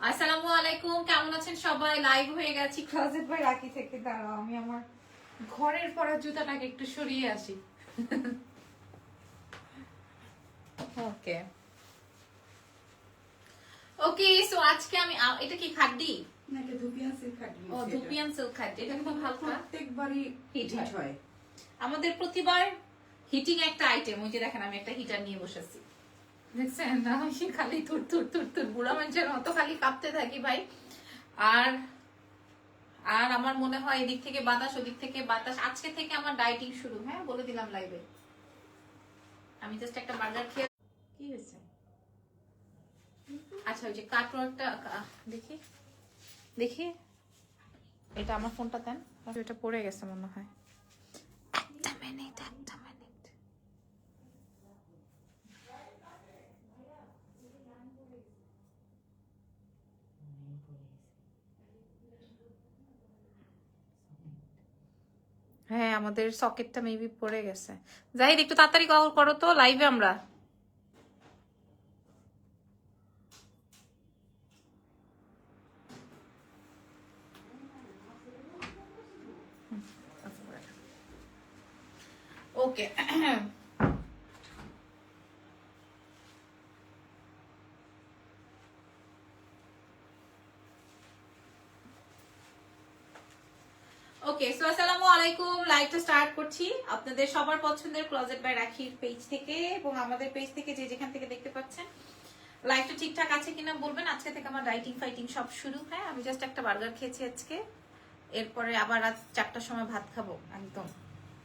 আসসালামু আলাইকুম কেমন আছেন সবাই? লাইভ হয়ে গেছি। ক্লোজেট বাই রাখি থেকে দাঁড়াও আমি আমার ঘরের পরা জুতাটাকে একটু সরিয়ে আসি। ওকে ওকে সো আজকে আমি এটা কি খাড্ডি? নাকি ধুপিয়ান সিল্ক খাটি ও ধুপিয়ান সিল্ক খাড্ডি এটা খুব হালকা। প্রত্যেকবারই হিট। হয়। আমাদের প্রতিবার হিটিং একটা আইটেম ওই যে দেখেন আমি একটা হিটার নিয়ে বসেছি দেখছেন? আমি খালি তুর তুর তুর তুর। বুড়া মানুষের মতো খালি কাঁপতে থাকি ভাই। আর আর আমার মনে হয় এদিক থেকে বাতাস, ওদিক থেকে বাতাস। আজকে থেকে আমার ডাইটিং শুরু। হ্যাঁ বলে দিলাম লাইভে আমি জাস্ট একটা বার্গার খেয়ে কি হয়েছে? আচ্ছা ওই যে কাটওয়ার্কটা দেখি। দেখি। এটা আমার ফোনটা দেন। এটা পড়ে গেছে মনে হয়। একটা মিনিট একটা মিনিট হ্যাঁ আমাদের সকেটটা মেবি পড়ে গেছে। জাহিদ, একটু তাড়াতাড়ি কল করো তো লাইভে আমরা। ওকে ওকে সো আসসালামু আলাইকুম। লাইভটা স্টার্ট করছি। আপনাদের সবার পছন্দের ক্লোজেট বাই রাখির পেজ থেকে এবং আমাদের পেজ থেকে যে যেখান থেকে দেখতে পাচ্ছেন। লাইভটা ঠিকঠাক আছে কিনা বলবেন। আজকে থেকে আমার ডাইটিং ফাইটিং সব শুরু। হ্যাঁ আমি জাস্ট একটা বার্গার খেয়েছি আজকে। এরপরে আবার রাত চারটার সময় ভাত খাব একদম।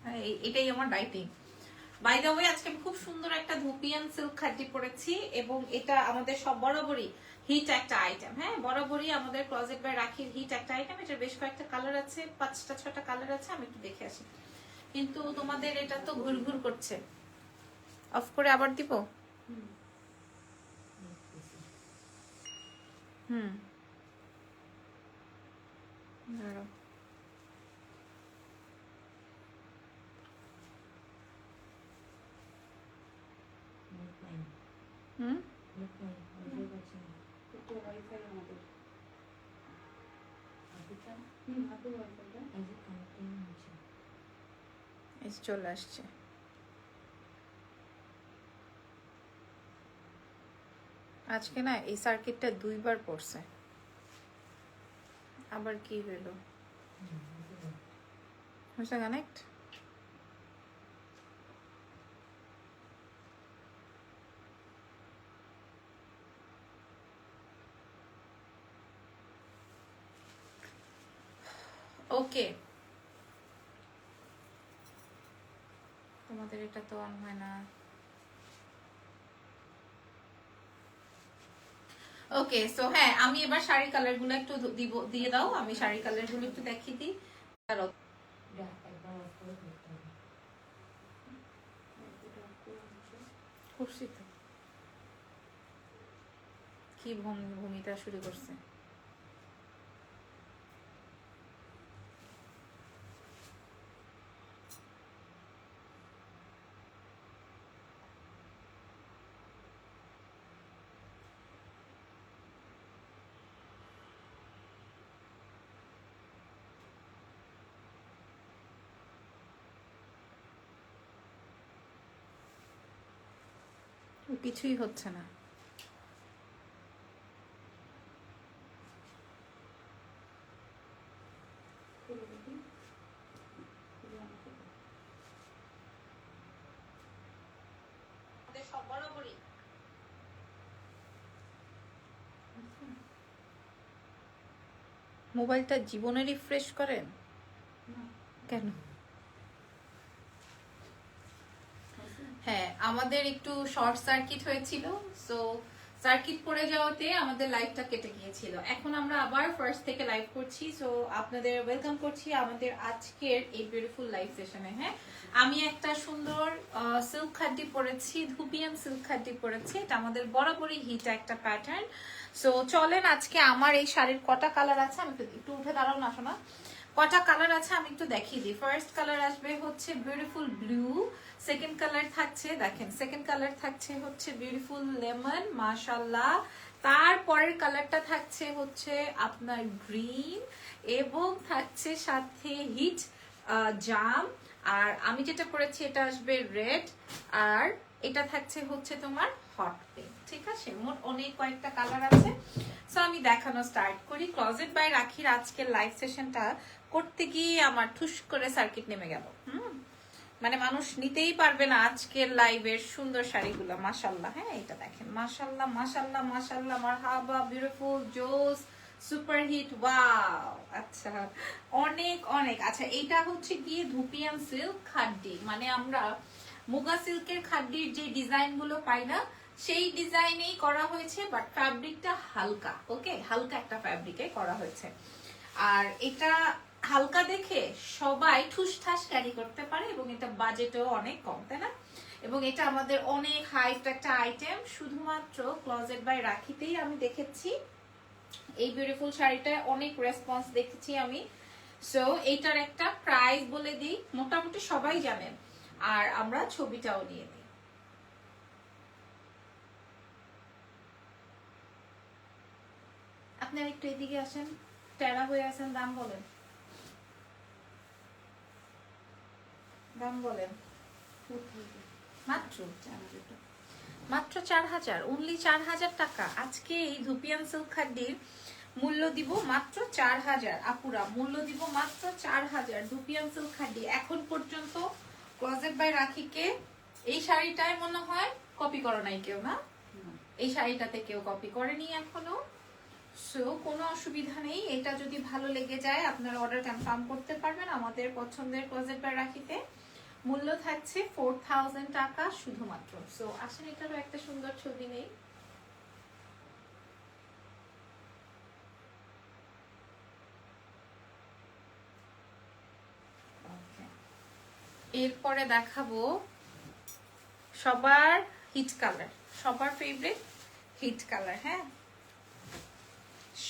হ্যাঁ, এটাই আমার ডাইটিং বাই দ্য ওয়ে আজকে আমি খুব সুন্দর একটা ধুপিয়ান সিল্ক খাটি পরেছি এবং এটা আমাদের সব বরাবরই হিট একটা আইটেম হ্যাঁ বরাবরই আমাদের ক্লোজেট বাই রাখির হিট একটা আইটেম এটার বেশ কয়েকটা কালার আছে, পাঁচটা, ছটা কালার আছে, আমি একটু দেখে আসি। কিন্তু তোমাদের এটা তো ঘুরঘুর করছে। অফ করে আবার দিব? হুম। হুম তো ওয়াইফাই আমাদের হুম, হাতে ওয়াইফাইটা এই যে চলে আসছে। আজকে না এই সার্কিটটা দুইবার পড়ছে। আবার কি হইল? হয়েছে কানেক্ট ওকে তোমাদের এটা তো অন হয় না। ওকে সো হ্যাঁ আমি এবার শাড়ি কালারগুলো একটু দিব দিয়ে দাও আমি শাড়ি কালারগুলো একটু দেখিয়ে দিই। দাঁড়াও। করছি তো কি ভূমি ভূমিটা শুরু করছে? কিছুই হচ্ছে না। মোবাইলটা জীবনে রিফ্রেশ করেন? কেন? হ্যাঁ আমাদের একটু শর্ট সার্কিট হয়েছিল সো সার্কিট পড়ে যাওয়াতে আমাদের লাইভটা কেটে গিয়েছিল। এখন আমরা আবার ফার্স্ট থেকে লাইভ করছি সো আপনাদের ওয়েলকাম করছি আমাদের আজকের এই বিউটিফুল লাইভ সেশনে হ্যাঁ? আমি একটা সুন্দর সিল্ক খাড্ডি পরেছি, ধুপিয়ান সিল্ক খাড্ডি পরেছি, এটা আমাদের বরাবরই হিট একটা প্যাটার্ন সো চলেন, আজকে আমার এই শাড়ির কটা কালার আছে আমি একটু- একটু উঠে দাঁড়াও না শোনা কটা কালার আছে আমি একটু দেখিয়ে দিই। ফার্স্ট কালার আসবে হচ্ছে বিউটিফুল ব্লু সেকেন্ড কালার থাকছে, দেখেন সেকেন্ড কালার থাকছে হচ্ছে বিউটিফুল লেমন মাশাল্লাহ তারপরের কালারটা থাকছে হচ্ছে আপনার গ্রিন এবং থাকছে সাথে হিট জাম আর আমি যেটা করেছি, এটা আসবে রেড আর এটা থাকছে হচ্ছে তোমার হট পিঙ্ক ঠিক আছে? মোট অনেক কয়েকটা কালার আছে। সো আমি দেখানো স্টার্ট করি। ক্লোজেট বাই রাখির আজকের লাইভ সেশনটা করতে গিয়ে আমার ঠুস করে সার্কিট নেমে গেল। হুম? মানে মানুষ নিতেই পারবে না আজকের লাইভের সুন্দর শাড়িগুলো। মাশাল্লাহ হ্যাঁ এটা দেখেন। মাশাল্লাহ মাশাল্লাহ মাশাল্লাহ মারহাবা বিউটিফুল জোস সুপার হিট ওয়াও আচ্ছা অনেক অনেক। আচ্ছা এটা হচ্ছে গিয়ে ধুপিয়ান সিল্ক খাড্ডি। মানে আমরা মুগা সিল্কের খাড্ডির যে ডিজাইনগুলো পাই না, সেই ডিজাইনেই করা হয়েছে বাট ফ্যাব্রিকটা হালকা ওকে হালকা একটা ফ্যাব্রিকে করা হয়েছে। আর এটা হালকা দেখে সবাই ঠুসঠাস ক্যারি করতে পারে এবং এটা বাজেটও অনেক কম, তাই না? এবং এটা আমাদের অনেক হাইট একটা আইটেম শুধুমাত্র ক্লোজেট বাই রাখিতেই আমি দেখেছি। এই বিউটিফুল শাড়িটায় অনেক রেসপন্স দেখেছি আমি। সো এইটার একটা প্রাইস বলে দিই, মোটামুটি সবাই জানেন আর আমরা ছবিটাও নিয়ে দিই আপনার একটু এদিকে আসেন, টেরা হয়ে আছেন দাম বলেন। দাম বলেন। মাত্র? মাত্র চার হাজার? অনলি চার হাজার টাকা? আজকে এই ধুপিয়ান সিল্ক খাড্ডির মূল্য দিব মাত্র চার হাজার। আপুরা মূল্য দিব মাত্র চার হাজার। ধুপিয়ান সিল্ক খাড্ডি এখন পর্যন্ত ক্লোজেট বাই রাখিকে এই শাড়িটায় মনে হয় কপি করো নাই কেউ না? এই শাড়িটাতে কেউ কপি করেনি এখনও। সো কোনো অসুবিধা নেই। এটা যদি ভালো লেগে যায় আপনারা অর্ডার কনফার্ম করতে পারবেন আমাদের পছন্দের ক্লোজেট বাই রাখিতে। মূল্য থাকছে ফোর থাউজেন্ড টাকা শুধুমাত্র। সো আসেন, এটারও একটা সুন্দর ছবি নেই। এরপরে দেখাবো সবার হিট কালার সবার ফেভারিট হিট কালার হ্যাঁ?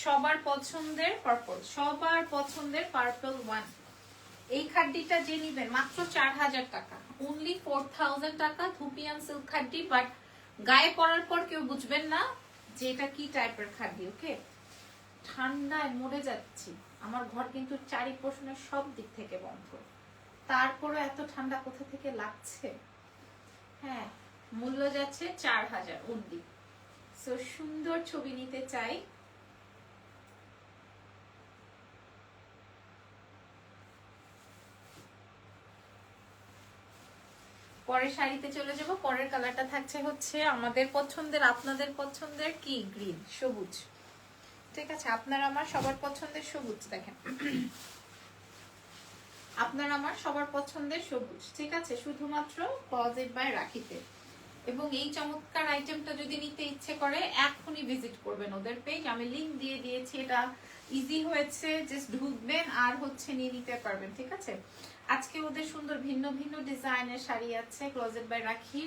সবার পছন্দের পার্পল সবার পছন্দের পার্পল ওয়ান এই খাড্ডিটা যে নিবেন, মাত্র চার হাজার টাকা। অনলি ফোর থাউজেন্ড টাকা ধুপিয়ান সিল্ক খাড্ডি বাট গায়ে পরার পর কেউ বুঝবেন না যে এটা কি টাইপের খাড্ডি ওকে ঠান্ডায় মরে যাচ্ছি। আমার ঘর কিন্তু চারি পোষণের সব দিক থেকে বন্ধ। তারপরে এত ঠান্ডা কোথা থেকে লাগছে? হ্যাঁ মূল্য যাচ্ছে চার হাজার অনলি সো সুন্দর ছবি নিতে চাই। পরের শাড়িতে চলে যাব, পরের কালারটা থাকছে হচ্ছে আমাদের পছন্দের, আপনাদের পছন্দের কি? গ্রিন সবুজ। ঠিক আছে, আপনার, আমার, সবার পছন্দের সবুজ দেখেন। আপনার, আমার, সবার পছন্দের সবুজ। ঠিক আছে, শুধুমাত্র ক্লোজেট বাই রাখিতে। এবং এই চমৎকার আইটেমটা যদি নিতে ইচ্ছে করে, এখনই ভিজিট করবেন ওদের পেজ আমি লিংক দিয়ে দিয়েছি, এটা ইজি হয়েছে জাস্ট ঢুকবেন আর হচ্ছে নিয়ে নিতে পারবেন, ঠিক আছে? আজকে ওদের সুন্দর ভিন্ন ভিন্ন ডিজাইনের শাড়ি আছে ক্লোজেট বাই রাখি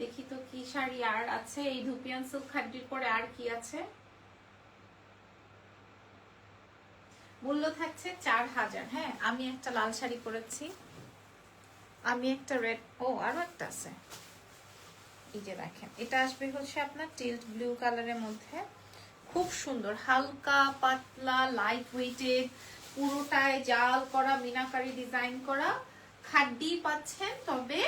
দেখি তো কি শাড়ি আর আছে, এই ধুপিয়ান সিল্ক খাড্ডির পরে আর কি আছে? মূল্য থাকছে চার হাজার হ্যাঁ আমি একটা লাল শাড়ি পরেছি। আমি একটা রেড ও, আরও একটা আছে। এই যে দেখেন, এটা আসবে হচ্ছে আপনার টিল্ট ব্লু কালারের মধ্যে। খুব সুন্দর, হালকা, পাতলা লাইট ওয়েটেড পুরোটায় জাল করা, মিনাকারি ডিজাইন করা। খাড্ডি পাচ্ছেন, তবে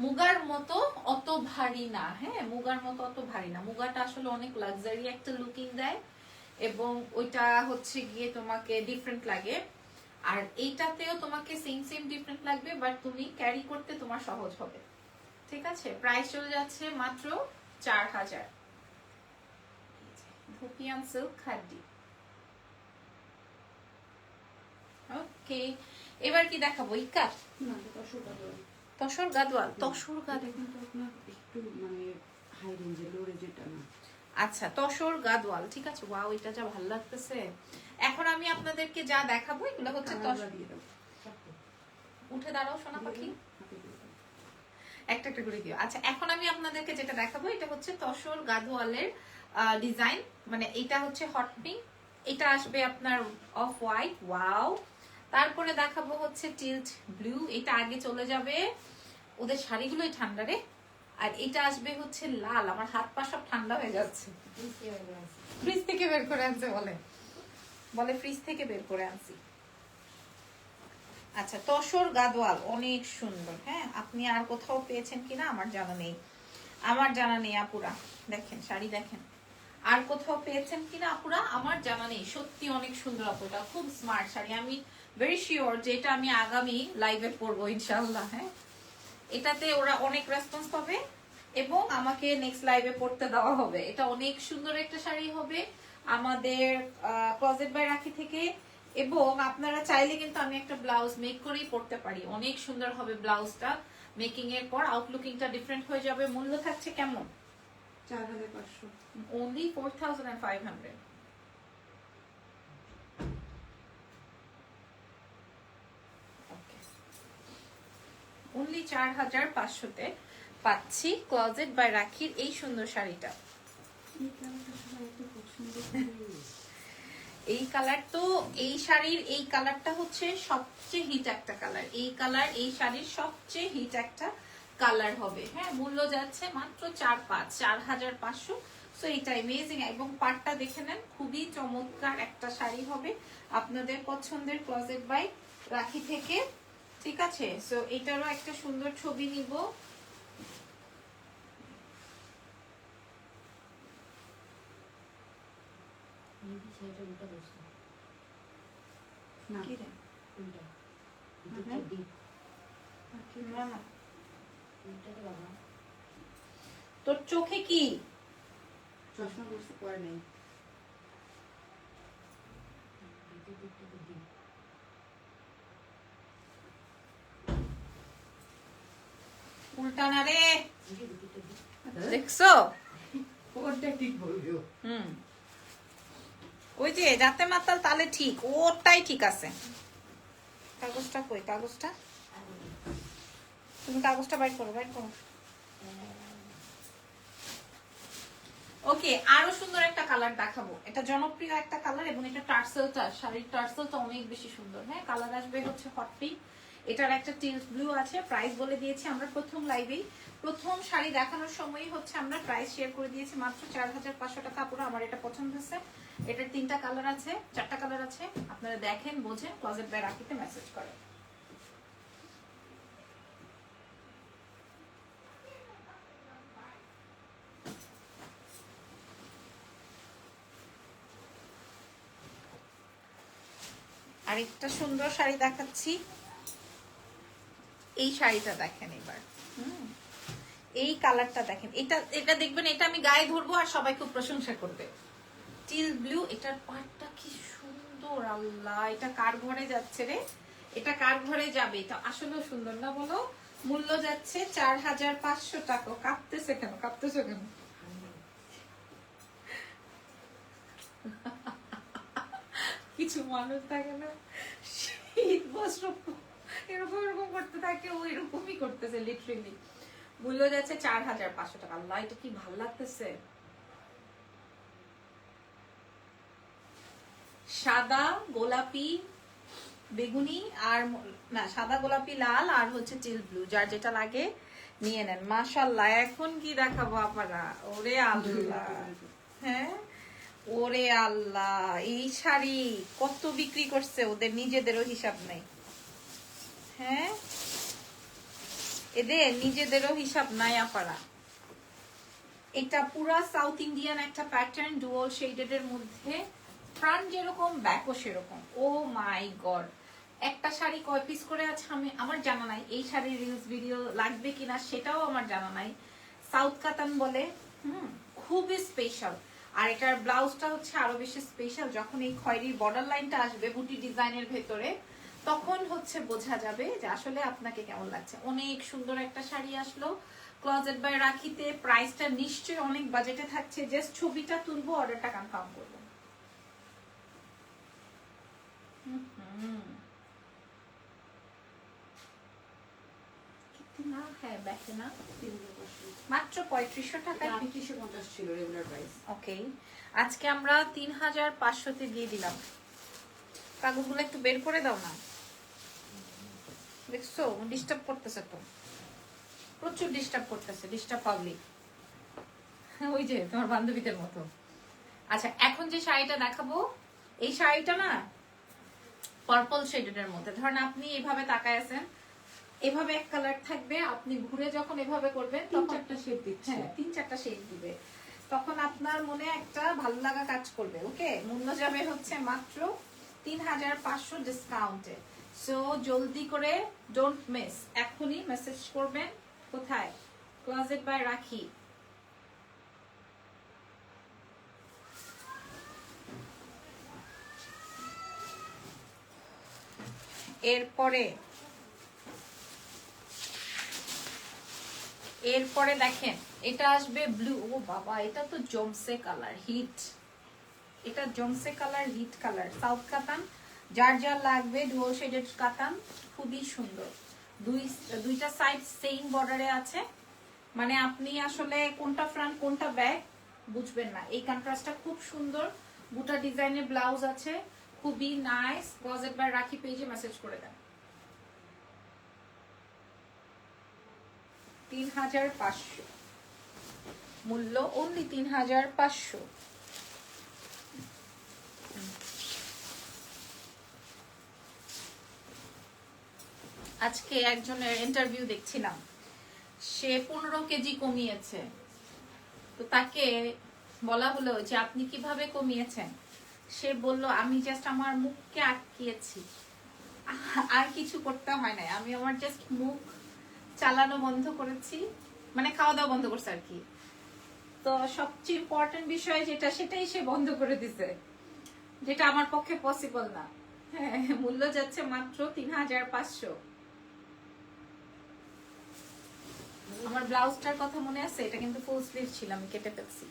মুগার মতো অত ভারী না হ্যাঁ? মুগার মতো অত ভারী না। মুগাটা আসলে অনেক লাক্সারি একটা লুকিং দেয় এবং ওইটা হচ্ছে গিয়ে তোমাকে ডিফারেন্ট লাগে। আর এইটাতেও তোমাকে সেম সেম ডিফারেন্ট লাগবে বাট তুমি ক্যারি করতে তোমার সহজ হবে। ঠিক আছে? প্রাইস চলে যাচ্ছে মাত্র চার হাজার। ধুপিয়ান সিল্ক খাড্ডি। ওকে এবার কি দেখাবো? ইকা। তসর গাদওয়াল তসর গাদওয়াল একটু মানে হাই না। আচ্ছা তসর গাদওয়াল ঠিক আছে? ওয়াও এটা যা ভালো লাগতেছে। এখন আমি আপনাদেরকে যা দেখাবো এগুলো হচ্ছে তসর দিয়ে দাও উঠে দাঁড়াও সোনা পাখি। একটা একটা করে দিও। আচ্ছা এখন আমি আপনাদেরকে যেটা দেখাবো এটা হচ্ছে তসর গাদওয়ালের ডিজাইন মানে এটা হচ্ছে হট পিঙ্ক এটা আসবে আপনার অফ হোয়াইট ওয়াও তারপরে দেখাবো হচ্ছে টিল্ট ব্লু। এটা আগে চলে যাবে ওদের শাড়িগুলোই ঠান্ডা রে। আর এটা আসবে হচ্ছে লাল। আমার হাত পা সব ঠান্ডা হয়ে যাচ্ছে। ফ্রিজ থেকে বের করে আনছে বলে। বলে ফ্রিজ থেকে বের করে আনছি। আচ্ছা তসর গাদোয়াল অনেক সুন্দর। হ্যাঁ আপনি আর কোথাও পেয়েছেন কিনা আমার জানা নেই। আমার জানা নেই আপুরা। দেখেন শাড়ি দেখেন। আর কোথাও পেয়েছেন কিনা আপুরা? আমার জানা নেই। সত্যি অনেক সুন্দর আপুটা। খুব স্মার্ট শাড়ি। আমি ভেরি শিওর যে এটা আমি আগামী লাইভে পরবো ইনশাল্লাহ হ্যাঁ? এটাতে ওরা অনেক রেসপন্স পাবে এবং আমাকে নেক্সট লাইভে পড়তে দেওয়া হবে। এটা অনেক সুন্দর একটা শাড়ি হবে আমাদের ক্লোজেট বাই রাখি থেকে এবং আপনারা চাইলে কিন্তু আমি একটা ব্লাউজ মেক করেই পড়তে পারি। অনেক সুন্দর হবে ব্লাউজটা মেকিং এর পর আউটলুকিংটা ডিফারেন্ট হয়ে যাবে। মূল্য থাকছে কেমন? চার হাজার পাঁচশো। Only 4,500. Okay. Only 4,500 তে পাচ্ছি ক্লোজেট বাই রাখির এই সুন্দর শাড়িটা। এই কালার তো এই শাড়ির এই কালারটা হচ্ছে সবচেয়ে হিট একটা কালার। এই কালার এই শাড়ির সবচেয়ে হিট একটা কালার হবে। হ্যাঁ মূল্য যাচ্ছে মাত্র চার পাঁচ চার হাজার পাঁচশো। সো এটা ইমেজিং এবং পাটটা দেখে নেন খুবই চমৎকার একটা শাড়ি হবে। আপনাদের পছন্দের ক্লজেট বাই রাখি থেকে ঠিক আছে? সো এটারও একটা সুন্দর ছবি নিব। না। তোর চোখে কি? চশমা পরে নেই। উল্টানা রে দেখছ হুম। ওই যে যাতে মাতাল তাহলে ঠিক ওটাই ঠিক আছে। কাগজটা কই? কাগজটা? তুমি কাগজটা বাইর করো বাইর করো। ওকে আরও সুন্দর একটা কালার দেখাবো। এটা জনপ্রিয় একটা কালার এবং এটা টার্সেলটা শাড়ির টার্সেলটা অনেক বেশি সুন্দর। হ্যাঁ কালার আসবে হচ্ছে হট পিঙ্ক। এটার একটা টিল ব্লু আছে প্রাইস বলে দিয়েছি আমরা প্রথম লাইভেই প্রথম শাড়ি দেখানোর সময়ই হচ্ছে আমরা প্রাইস শেয়ার করে দিয়েছি মাত্র চার হাজার পাঁচশো টাকা। পুরো আমার এটা পছন্দ হয়েছে। এটার তিনটা কালার আছে, চারটা কালার আছে। আপনারা দেখেন, বোঝেন ক্লোজেট বাই রাখিতে মেসেজ করেন আরেকটা সুন্দর শাড়ি দেখাচ্ছি। এই শাড়িটা দেখেন এবার। এই কালারটা দেখেন। এটা এটা দেখবেন, এটা আমি গায়ে ধরবো আর সবাই খুব প্রশংসা করবে। টিল ব্লু এটার পাটটা কি সুন্দর, আল্লাহ! এটা কার ঘরে যাচ্ছে রে? এটা কার ঘরে যাবে? এটা আসলেও সুন্দর না বলো? মূল্য যাচ্ছে চার হাজার পাঁচশো টাকা। কাঁপতেছে কেন? কাঁপতেছে কেন? কিছু মানুষ থাকে না? শীত বস্ত্র এরকম এরকম করতে থাকে ও এরকমই করতেছে লিটারেলি মূল্য যাচ্ছে, চার হাজার পাঁচশো টাকা। আল্লাহ, এটা কি ভালো লাগতেছে? সাদা গোলাপি বেগুনি আর না, সাদা গোলাপি লাল আর হচ্ছে চিল ব্লু। যার যেটা লাগে নিয়ে নেন। মাশাল্লাহ এখন কি দেখাবো আপনারা? ওরে আল্লাহ। হ্যাঁ? ওরে আল্লাহ, এই শাড়ি কত বিক্রি করছে ওদের নিজেদেরও হিসাব নেই। হ্যাঁ? এদের, নিজেদেরও হিসাব নাই আপারা। এটা পুরা সাউথ ইন্ডিয়ান একটা প্যাটার্ন ডুয়াল শেডেড এর মধ্যে। ফ্রন্ট যেরকম ব্যাকও সেরকম। ও মাই গড একটা শাড়ি কয় পিস করে আছে আমি, আমার জানা নাই। এই শাড়ির রিলস ভিডিও লাগবে কিনা সেটাও আমার জানা নাই। সাউথ কাতান বলে, হুম, খুবই স্পেশাল আর এটার ব্লাউজটা হচ্ছে আরও বেশি স্পেশাল যখন এই খয়েরির বর্ডার লাইনটা আসবে, বুটি ডিজাইনের ভেতরে তখন হচ্ছে বোঝা যাবে যে আসলে আপনাকে কেমন লাগছে। অনেক সুন্দর একটা শাড়ি আসলো। ক্লোজেট বাই রাখিতে প্রাইসটা নিশ্চয়ই অনেক বাজেটে থাকছে। জাস্ট ছবিটা তুলবো অর্ডারটা কনফার্ম করব। হ্যাঁ মাত্র পঁয়ত্রিশশো টাকায় আটত্রিশশো পঞ্চাশ ছিল রেগুলার প্রাইস ওকে আজকে আমরা তিন হাজার পাঁচশোতে দিয়ে দিলাম। কাগজগুলো একটু বের করে দাও না। দেখছ? ডিস্টার্ব করতেছে তো। প্রচুর ডিস্টার্ব করতেছে ডিস্টার্ব পাবলিক ওই যে তোমার বান্ধবীদের মতো। আচ্ছা এখন যে শাড়িটা দেখাবো এই শাড়িটা না পার্পল শেডের মধ্যে। ধরেন আপনি এভাবে তাকায় আছেন এভাবে এক কালার থাকবে আপনি ঘুরে যখন এভাবে করবেন তিন তখন চারটা শেড দিচ্ছে। হ্যাঁ তিন চারটা শেড দিবে। তখন আপনার মনে একটা ভালো লাগা কাজ করবে ওকে মূল্য যাবে হচ্ছে মাত্র তিন হাজার পাঁচশো ডিসকাউন্টে সো জলদি করে ডোন্ট মিস এখনই মেসেজ করবেন। কোথায়? ক্লোজেট বাই রাখি এরপরে এরপরে দেখেন, এটা আসবে ব্লু ও বাবা, এটা তো জমসে কালার হিট এটা জমসে কালার হিট কালার সাউথ কাতান যার যার লাগবে ডুয়াল শেডেড কাতান খুবই সুন্দর। দুই, দুইটা সাইড সেম বর্ডারে আছে। মানে আপনি আসলে কোনটা ফ্রন্ট কোনটা ব্যাক বুঝবেন না। এই কন্ট্রাস্টটা খুব সুন্দর। বুটা ডিজাইনের ব্লাউজ আছে। খুবই নাইস ক্লোজেট বাই রাখি পেজে মেসেজ করে দেন। তিন হাজার পাঁচশো। মূল্য অনলি তিন হাজার পাঁচশো। আজকে একজনের ইন্টারভিউ দেখছিলাম। সে পনেরো কেজি কমিয়েছে। তো তাকে বলা হলো যে, আপনি কীভাবে কমিয়েছেন? সে বলল, আমি জাস্ট আমার মুখকে আটকিয়েছি। আর কিছু করতে হয় নাই। আমি আমার জাস্ট মুখ চালানো বন্ধ করেছি। মানে খাওয়া দাওয়া বন্ধ করছে আর কি। তো সবচেয়ে ইম্পর্টেন্ট বিষয় যেটা, সেটাই সে বন্ধ করে দিছে। যেটা আমার পক্ষে পসিবল না। হ্যাঁ মূল্য যাচ্ছে মাত্র তিন হাজার পাঁচশো। আমার ব্লাউজটার কথা মনে আছে? এটা কিন্তু ফুল স্লিভ ছিল আমি কেটে ফেলছি।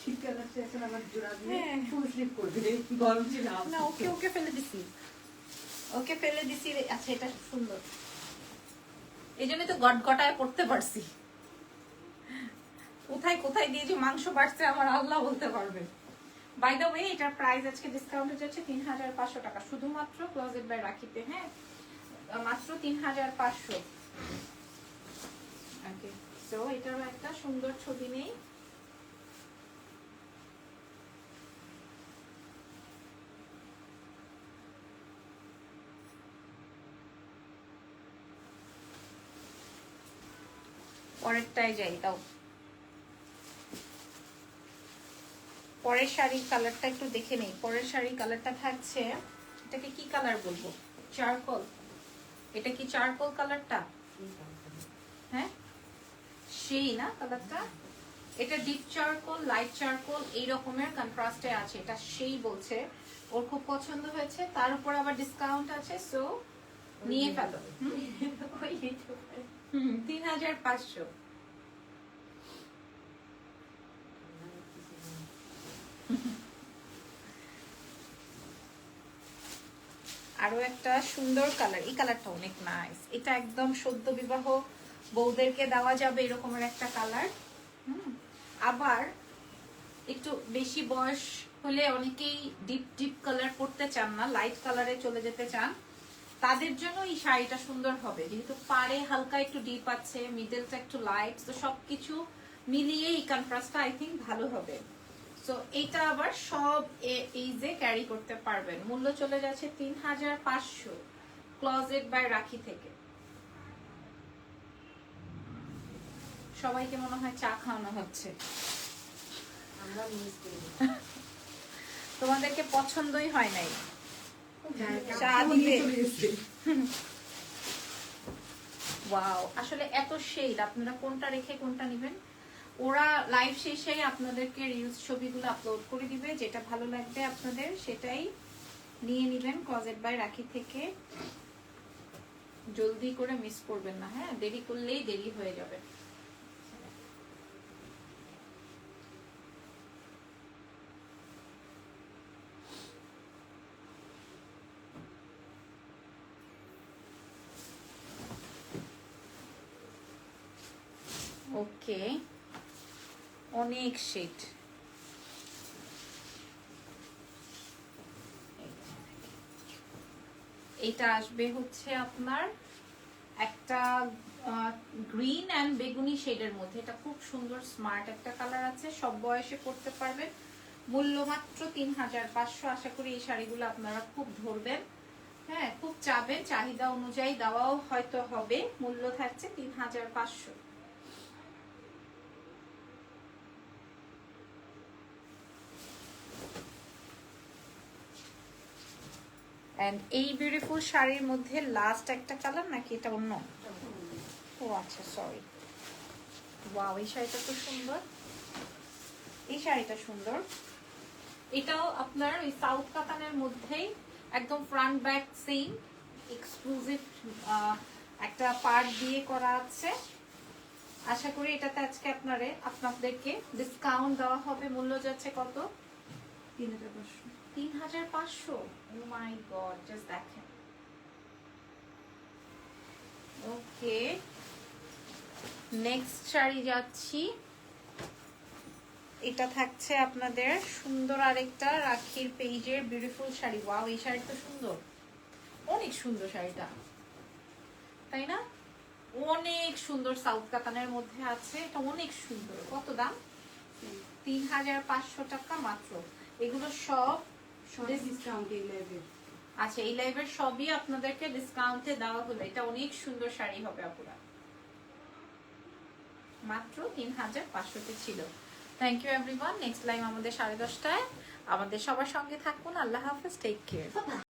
শীতকাল আসছে এখন আবার জোড়া দিয়ে হ্যাঁ। ফুল স্লিপ করবে গরম ছিল? না ওকে ওকে ফেলে দিছি। ওকে ফেলে দিছি আচ্ছা এটা সুন্দর। এই জন্যই তো গট গটায় পড়তে পারছি। কোথায় কোথায় দিয়ে যে মাংস বাড়ছে আমার আল্লাহ বলতে পারবে। বাই দ্য ওয়ে এটার প্রাইস আজকে ডিসকাউন্টে যাচ্ছে তিন হাজার পাঁচশো টাকা। শুধুমাত্র ক্লোজেট বাই রাখিতে হ্যাঁ? মাত্র তিন হাজার পাঁচশো ওকে এটারও একটা সুন্দর ছবি নেই। পরেরটায় যাই দাও পরের শাড়ির কালারটা একটু দেখে নেই। পরের শাড়ির কালারটা থাকছে, এটাকে কি কালার বলব? চারকোল। এটা কি চারকোল কালারটা? হ্যাঁ? সেই না কালারটা? এটা ডিপ চারকোল লাইট চারকোল এই রকমের কন্ট্রাস্টে আছে, এটা সেই বলছে। ওর খুব পছন্দ হয়েছে, তার উপর আবার ডিসকাউন্ট আছে সো নিয়ে ফেলো। তিন হাজার পাঁচশো। আরও একটা সুন্দর কালার এই কালারটা অনেক নাইস এটা একদম সদ্য বিবাহ বউদেরকে দেওয়া যাবে এরকমের একটা কালার আবার একটু বেশি বয়স হলে অনেকেই ডিপ ডিপ কালার পরতে চান না লাইট কালারে চলে যেতে চান, তাদের জন্য এই শাড়িটা সুন্দর হবে। যেহেতু পাড়ে হালকা একটু ডিপ আছে মিডলটা একটু লাইট তো সবকিছু মিলিয়ে এই কন্ট্রাস্টটা আই থিঙ্ক ভালো হবে। সো এটা আবার সব এই যে ক্যারি করতে পারবেন। মূল্য চলে যাচ্ছে তিন হাজার পাঁচশো ক্লজেট বাই রাখি থেকে। সবাইকে মনে হয় চা খাওয়ানো হচ্ছে। আমরা মিস করি। তোমাদেরকে পছন্দই হয় নাই। হ্যাঁ, চা। ওয়াও আসলে এত শেড আপনারা কোনটা রেখে কোনটা নেবেন? ওরা লাইভ শেষে আপনাদেরকে রিলস ছবিগুলো আপলোড করে দিবে, যেটা ভালো লাগবে আপনাদের, সেটাই নিয়ে নেবেন ক্লজেট বাই রাখি থেকে। জলদি করে মিস করবেন না হ্যাঁ? দেরি করলেই দেরি হয়ে যাবে। ওকে অনেক শেড এটা আসবে হচ্ছে আপনার একটা গ্রিন অ্যান্ড বেগুনি শেডের মধ্যে। এটা খুব সুন্দর স্মার্ট একটা কালার আছে, সব বয়সে পড়তে পারবেন। মূল্য মাত্র তিন হাজার পাঁচশো। আশা করি এই শাড়িগুলো আপনারা খুব ধরবেন। হ্যাঁ খুব চাবেন। চাহিদা অনুযায়ী দেওয়াও হয়তো হবে। মূল্য থাকছে তিন হাজার পাঁচশো। এন্ড এই বিউটিফুল শাড়ির মধ্যে লাস্ট একটা কালার নাকি এটা অন্য? ও আচ্ছা সরি ওয়াও এই শাড়িটা খুব সুন্দর। এই শাড়িটা সুন্দর। এটাও আপনার ওই সাউথ কাতানের মধ্যেই একদম ফ্রন্ট ব্যাক সেম এক্সক্লুসিভ একটা পার্ট দিয়ে করা আছে। আশা করি এটাতে আজকে আপনারে আপনাদেরকে ডিসকাউন্ট দেওয়া হবে মূল্য যাচ্ছে কত? তিন হাজার পাঁচশো। তিন হাজার পাঁচশো? ও মাই গড জাস্ট দেখেন ওকে নেক্সট শাড়ি যাচ্ছি। এটা থাকছে আপনাদের সুন্দর আরেকটা রাখির পেজের বিউটিফুল শাড়ি। ওয়াও এই শাড়িটা সুন্দর। অনেক সুন্দর শাড়িটা। তাই না? অনেক সুন্দর সাউথ কাতানের মধ্যে আছে। এটা অনেক সুন্দর। কত দাম? তিন হাজার পাঁচশো টাকা মাত্র। এগুলো সব আচ্ছা এই লাইভের সবই আপনাদেরকে ডিসকাউন্টে দেওয়া হলো। এটা অনেক সুন্দর শাড়ি হবে আপুরা। মাত্র তিন হাজার পাঁচশোতে ছিল। Thank you everyone next live আমাদের সাড়ে দশটায়। আমাদের সবার সঙ্গে থাকুন। আল্লাহ হাফেজ। Take care